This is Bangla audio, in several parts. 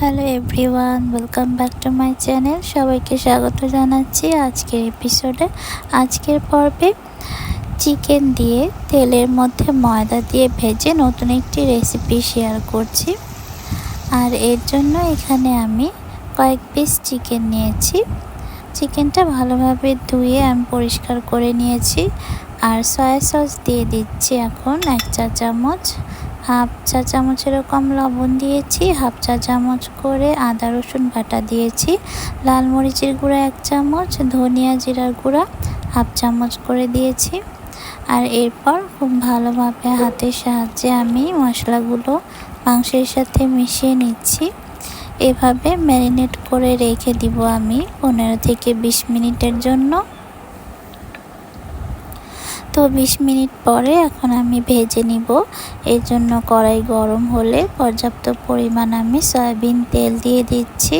Hello everyone welcome back to my channel সবাইকে স্বাগত জানাচ্ছি আজকের এপিসোডে আজকের পর্বে চিকেন দিয়ে তেলের মধ্যে ময়দা দিয়ে ভেজে নতুন একটি রেসিপি শেয়ার করছি। আর এর জন্য এখানে আমি কয়েক পিস চিকেন নিয়েছি। চিকেনটা ভালোভাবে ধুয়ে আমি পরিষ্কার করে নিয়েছি। আর সয়া সস দিয়ে দিচ্ছি এখন এক চা চামচ হাফ চা চামচ এরকম লবণ দিয়েছি, হাফ চা চামচ করে আদা রসুন বাটা দিয়েছি, লাল মরিচের গুঁড়া এক চামচ, ধনিয়া জিরার গুঁড়া হাফ চামচ করে দিয়েছি। আর এরপর খুব ভালোভাবে হাতের সাহায্যে আমি মশলাগুলো মাংসের সাথে মিশিয়ে নিচ্ছি। এভাবে ম্যারিনেট করে রেখে দিব আমি পনেরো থেকে বিশ মিনিটের জন্য। তো বিশ মিনিট পরে এখন আমি ভেজে নিব। এর জন্য কড়াই গরম হলে পর্যাপ্ত পরিমাণ আমি সয়াবিন তেল দিয়ে দিচ্ছি।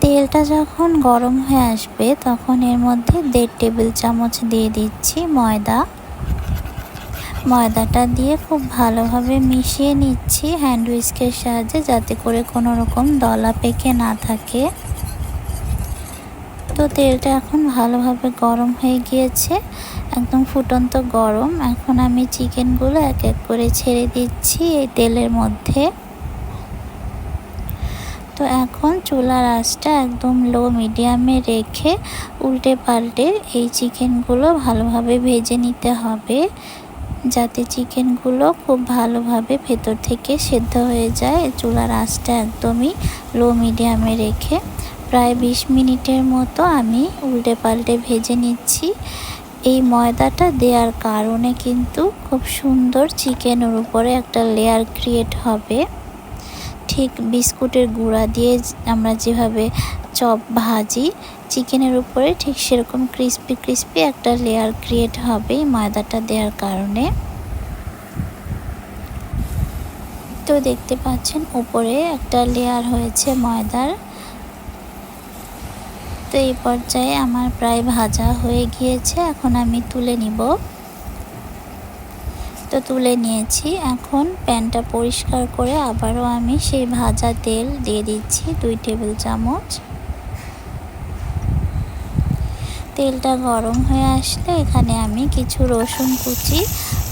তেলটা যখন গরম হয়ে আসবে তখন এর মধ্যে দেড় টেবিল চামচ দিয়ে দিচ্ছি ময়দা। ময়দাটা দিয়ে খুব ভালোভাবে মিশিয়ে নিচ্ছি হ্যান্ড উইস্কের সাহায্যে যাতে করে কোনো রকম দলা পেকে না থাকে। তো তেলটা এখন ভালোভাবে গরম হয়ে গিয়েছে, একদম ফুটন্ত গরম। এখন আমি চিকেনগুলো এক এক করে ছেড়ে দিচ্ছি এই তেলের মধ্যে। তো এখন চুলার আঁচটা একদম লো মিডিয়ামে রেখে উল্টে পাল্টে এই চিকেনগুলো ভালোভাবে ভেজে নিতে হবে, যাতে চিকেনগুলো খুব ভালোভাবে ভেতর থেকে সেদ্ধ হয়ে যায়। চুলার আঁচটা একদমই লো মিডিয়ামে রেখে প্রায় বিশ মিনিটের মতো আমি উল্টে পাল্টে ভেজে নিচ্ছি। এই ময়দাটা দেওয়ার কারণে কিন্তু খুব সুন্দর চিকেনের উপরে একটা লেয়ার ক্রিয়েট হবে। ঠিক বিস্কুটের গুঁড়া দিয়ে আমরা যেভাবে চপ ভাজি, চিকেনের উপরে ঠিক সেরকম ক্রিস্পি ক্রিস্পি একটা লেয়ার ক্রিয়েট হবে ময়দাটা দেওয়ার কারণে। তো দেখতে পাচ্ছেন, উপরে একটা লেয়ার হয়েছে ময়দার। তো এই পর্যায়ে আমার প্রায় ভাজা হয়ে গিয়েছে, এখন আমি তুলে নিব। তো তুলে নিয়েছি, এখন প্যানটা পরিষ্কার করে আবারও আমি সেই ভাজা তেল দিয়ে দিচ্ছি দুই টেবিল চামচ। তেলটা গরম হয়ে আসলে এখানে আমি কিছু রসুন কুচি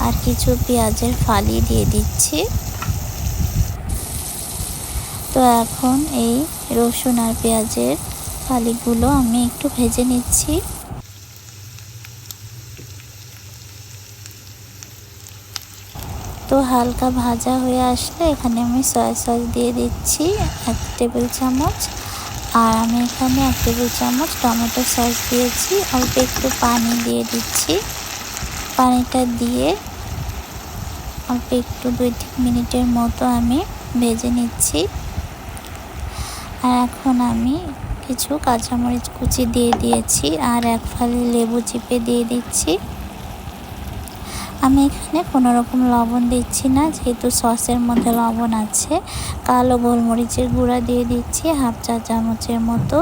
আর কিছু পেঁয়াজের ফালি দিয়ে দিচ্ছি। তো এখন এই রসুন আর পেঁয়াজের ফালিগুলো আমি একটু ভেজে নিচ্ছি। তো হালকা ভাজা হয়ে আসলে এখানে আমি সয়া সস দিয়ে দিচ্ছি, এক টেবিল চামচ। আর আমি এখানে এক টেবিল চামচ টমেটো সস দিয়েছি, অল্প একটু পানি দিয়ে দিচ্ছি। পানিটা দিয়ে অল্প একটু দুই তিন মিনিটের মতো আমি ভেজে নিচ্ছি। আর এখন আমি কিছু কাঁচামরিচ কুচি দিয়ে দিয়েছি আর এক ফালি লেবু চিপে দিয়ে দিচ্ছি। আমি এখানে কোনো রকম লবণ দিচ্ছি না, যেহেতু সসের মধ্যে লবণ আছে। কালো গোলমরিচের গুঁড়া দিয়ে দিচ্ছি, হাফ চা চামচের মতো।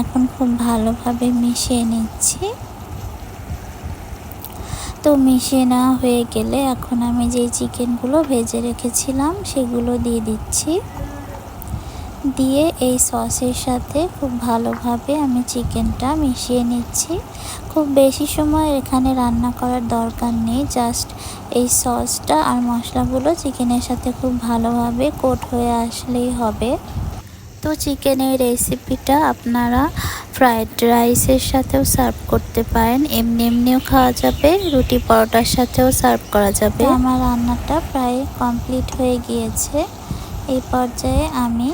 এখন খুব ভালোভাবে মিশিয়ে নিচ্ছি। তো মিশিয়ে নেওয়া হয়ে গেলে এখন আমি যে চিকেনগুলো ভেজে রেখেছিলাম, সেগুলো দিয়ে দিচ্ছি। দিয়ে এই সসের সাথে খুব ভালোভাবে আমি চিকেনটা মিশিয়ে নিচ্ছি। খুব বেশি সময় এখানে রান্না করার দরকার নেই জাস্ট এই সসটা আর মশলাগুলো চিকেনের সাথে খুব ভালোভাবে কোট হয়ে আসলেই হবে। তো চিকেনের রেসিপিটা আপনারা ফ্রায়েড রাইসের সাথেও সার্ভ করতে পারেন, এমনি এমনিও খাওয়া যাবে, রুটি পরোটার সাথেও সার্ভ করা যাবে। আমার রান্নাটা প্রায় কমপ্লিট হয়ে গিয়েছে। এই পর্যায়ে আমি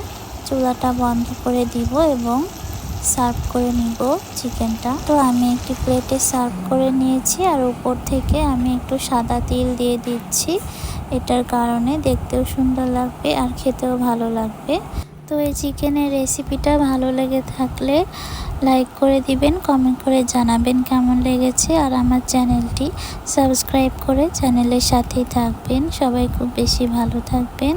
চুলাটা বন্ধ করে দিব এবং সার্ভ করে নিব চিকেনটা। তো আমি একটি প্লেটে সার্ভ করে নিয়েছি আর উপর থেকে আমি একটু সাদা তিল দিয়ে দিচ্ছি। এটার কারণে দেখতেও সুন্দর লাগবে আর খেতেও ভালো লাগবে। তো এই চিকেনের রেসিপিটা ভালো লেগে থাকলে লাইক করে দিবেন, কমেন্ট করে জানাবেন কেমন লেগেছে আর আমার চ্যানেলটি সাবস্ক্রাইব করে চ্যানেলের সাথেই থাকবেন। সবাই খুব বেশি ভালো থাকবেন।